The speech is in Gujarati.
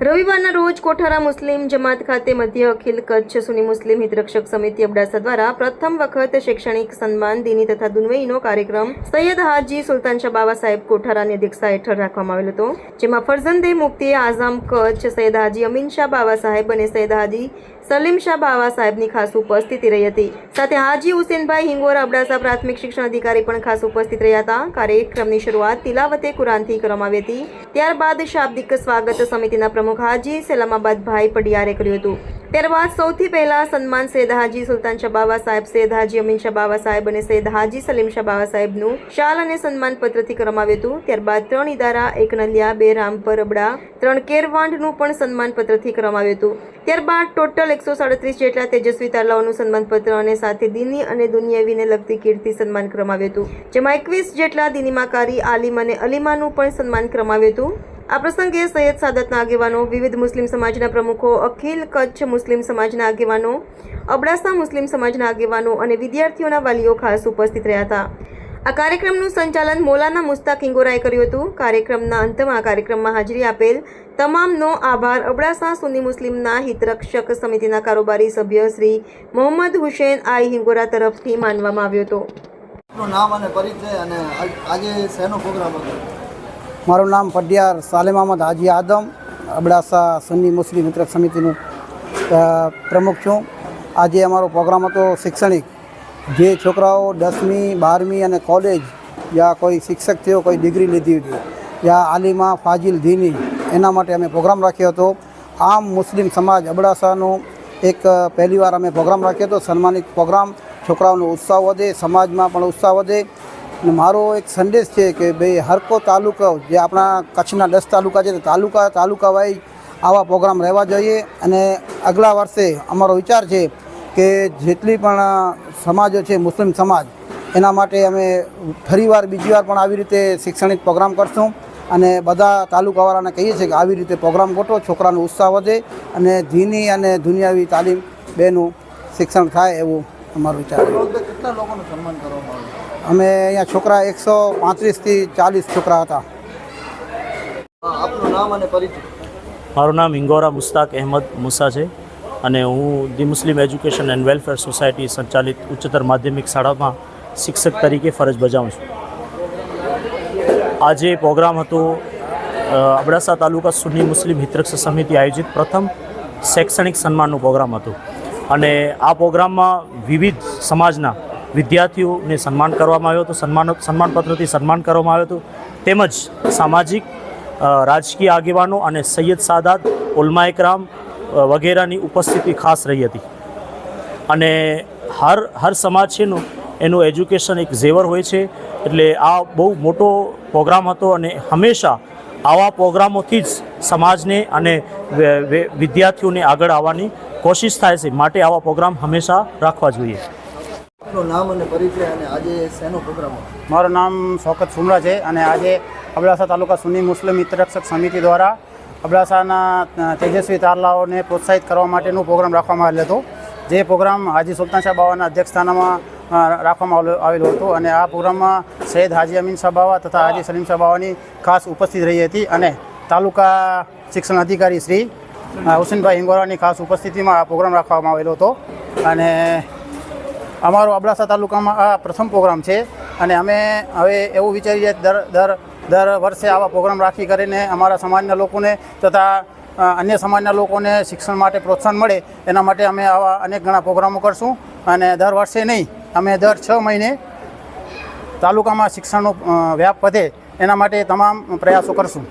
રવિવારના રોજ કોઠારા મુસ્લિમ જમાત ખાતે મધ્ય અખિલ કચ્છ સુની મુસ્લિમ હિતરક્ષક સમિતિ અબડાસા દ્વારા પ્રથમ વખત શૈક્ષણિક સન્માન, દિની તથા દુન્વઈનો કાર્યક્રમ સૈયદ હાજી સુલતાન શાહ બાબા સાહેબ કોઠારાની અધ્યક્ષતા હેઠળ રાખવામાં આવેલ હતો, જેમાં ફરઝંદે મુફ્તીએ આઝમ કચ્છ સૈયદ હાજી અમીન શાહ બાબા સાહેબ અને સૈયદ હાજી સલીમ શાહ બાવા સાહેબની ખાસ ઉપસ્થિતિ રહી હતી. સાથે હાજી હુસેનભાઈ હિંગોરા અબડાસા પ્રાથમિક શિક્ષણ અધિકારી પણ ખાસ ઉપસ્થિત રહ્યા હતા. કાર્યક્રમની શરૂઆત તિલાવતે કુરાનથી કરવામાં આવી હતી. ત્યારબાદ શાબ્દિક સ્વાગત સમિતિના પ્રમુખ હાજી સલામાબાદ ભાઈ પડિયારે કર્યું હતું. ત્યારબાદ સૌથી પહેલાં સન્માન સૈયદ હાજી સુલતાન શબાવા સાહેબ સૈયદ હાજી અમીન શબાવા સાહેબ અને સૈયદ હાજી સલીમ શબાવા સાહેબનું શાલ અને સન્માન પત્રથી કરવામાં આવ્યું હતું. ત્યારબાદ ત્રણ ઇદારા એક નલિયા, બે રામપર અબડા ત્રણ કેરવાંઢનું પણ સન્માન પત્રથી કરવામાં આવ્યું હતું. ત્યારબાદ ટોટલ એકસો સાડત્રીસ જેટલા તેજસ્વી તારલાઓનું સન્માનપત્ર અને સાથે દિની અને દુનિયાવીને લગતી કીર્તિ સન્માન કરવામાં આવ્યું હતું. જેમાં એકવીસ જેટલા દિનીમાકારી, આલિમ અને અલીમાનું પણ સન્માન કરવામાં આવ્યું હતું. આ પ્રસંગે સૈયદ સાદતના આગેવાનો, વિવિધ મુસ્લિમ સમાજના પ્રમુખો, અખિલ કચ્છ મુસ્લિમ સમાજના આગેવાનો, અબડાસા મુસ્લિમ સમાજના આગેવાનો અને વિદ્યાર્થીઓના વાલીઓ ખાસ ઉપસ્થિત રહ્યા હતા. આ કાર્યક્રમનું સંચાલન મોલાના મુસ્તાક ઇંગોરાએ કર્યું હતું. કાર્યક્રમના અંતમાં કાર્યક્રમમાં હાજરી આપેલ તમામનો આભાર અબડાસા સુન્ની મુસ્લિમના હિતરક્ષક સમિતિના કારોબારી સભ્ય શ્રી મોહમ્મદ હુસેન આઈ હિંગોરા તરફથી માનવામાં આવ્યો હતો. નામ અને પરિચય અને આજે શેનો પ્રોગ્રામ હતો? મારું નામ પડિયાર સાલેમ અહમદ હાજી આદમ, અબડાસા સુન્ની મુસ્લિમ મિત્ર સમિતિનું પ્રમુખ છું. આજે અમારો પ્રોગ્રામ હતો શૈક્ષણિક. જે છોકરાઓ દસમી, બારમી અને કોલેજ યા કોઈ શિક્ષક થયો, કોઈ ડિગ્રી લીધી હતી યા આલિમા ફાજિલ ધીની, એના માટે અમે પ્રોગ્રામ રાખ્યો હતો. આમ મુસ્લિમ સમાજ અબડાસાનો એક પહેલીવાર અમે પ્રોગ્રામ રાખ્યો હતો. સન્માનિત પ્રોગ્રામ, છોકરાઓનો ઉત્સાહ વધે, સમાજમાં પણ ઉત્સાહ વધે. અને મારો એક સંદેશ છે કે ભાઈ હરકો તાલુકો જે આપણા કચ્છના દસ તાલુકા છે તાલુકા તાલુકા વાઇઝ આવા પ્રોગ્રામ રહેવા જોઈએ. અને આગલા વર્ષે અમારો વિચાર છે કે જેટલી પણ સમાજો છે, મુસ્લિમ સમાજ, એના માટે અમે ફરીવાર બીજી વાર પણ આવી રીતે શૈક્ષણિક પ્રોગ્રામ કરશું. અને બધા તાલુકાવાળાને કહીએ છીએ કે આવી રીતે પ્રોગ્રામ ગોઠવો, છોકરાનો ઉત્સાહ વધે અને ધીની અને દુનિયાવી તાલીમ બેનું શિક્ષણ થાય એવું અમારો વિચાર કેટલા લોકોનું સન્માન કરવામાં આવ્યું અમે અહીંયા છોકરા એકસો પાંત્રીસથી ચાલીસ છોકરા હતા. આપનું નામ અને પરિચય. મારું નામ હિંગોરા મુસ્તાક અહેમદ મુસા છે અને હું the Muslim education and welfare society સંચાલિત ઉચ્ચતર માધ્યમિક શાળામાં શિક્ષક તરીકે ફરજ બજાવું છું. આજે પ્રોગ્રામ હતો અબડાસા તાલુકા સુન્ની મુસ્લિમ હિતરક્ષ સમિતિ આયોજિત પ્રથમ શૈક્ષણિક સન્માનનો પ્રોગ્રામ હતો. અને આ પ્રોગ્રામમાં વિવિધ સમાજના વિદ્યાર્થીઓને સન્માન કરવામાં આવ્યો હતો. સન્માન, સન્માનપત્રથી સન્માન કરવામાં આવ્યું હતું. તેમજ સામાજિક રાજકીય આગેવાનો અને સૈયદ સાદાત, ઉલમા એકરામ વગેરેની ઉપસ્થિતિ ખાસ રહી હતી. અને હર હર સમાજ છે એનું એજ્યુકેશન એક ઝેવર હોય છે. એટલે આ બહુ મોટો પ્રોગ્રામ હતો અને હંમેશા આવા પ્રોગ્રામોથી જ સમાજને અને વિદ્યાર્થીઓને આગળ આવવાની કોશિશ થાય છે. માટે આવા પ્રોગ્રામ હંમેશા રાખવા જોઈએ. નામ અને પરિચય અને આજે શેનો પ્રોગ્રામ મારું નામ શોકત સુમરા છે અને આજે અબડાસા તાલુકા સુન્ની મુસ્લિમ હિતરક્ષક સમિતિ દ્વારા અબડાસાના તેજસ્વી તારલાઓને પ્રોત્સાહિત કરવા માટેનો પ્રોગ્રામ રાખવામાં આવેલો હતો. જે પ્રોગ્રામ હાજી સુલતાન શાહ બાવાના અધ્યક્ષસ્થાનમાં રાખવામાં આવેલો- હતો અને આ પ્રોગ્રામમાં સૈયદ હાજી અમીન સભાવા તથા હાજી સલીમ સભાવાની ખાસ ઉપસ્થિત રહી હતી અને તાલુકા શિક્ષણ અધિકારી શ્રી હુસેનભાઈ હિંગોરાની ખાસ ઉપસ્થિતિમાં આ પ્રોગ્રામ રાખવામાં આવેલો હતો. અને અમારો અબડાસા તાલુકામાં આ પ્રથમ પ્રોગ્રામ છે અને અમે હવે એવું વિચારીએ દર દર દર વર્ષે આવા પ્રોગ્રામ રાખી કરીને અમારા સમાજના લોકોને તથા અન્ય સમાજના લોકોને શિક્ષણ માટે પ્રોત્સાહન મળે એના માટે અમે આવા અનેક ઘણા પ્રોગ્રામો કરશું અને દર વર્ષે નહીં અમે દર છ મહિને તાલુકામાં શિક્ષણનો વ્યાપ વધે એના માટે તમામ પ્રયાસો કરશું.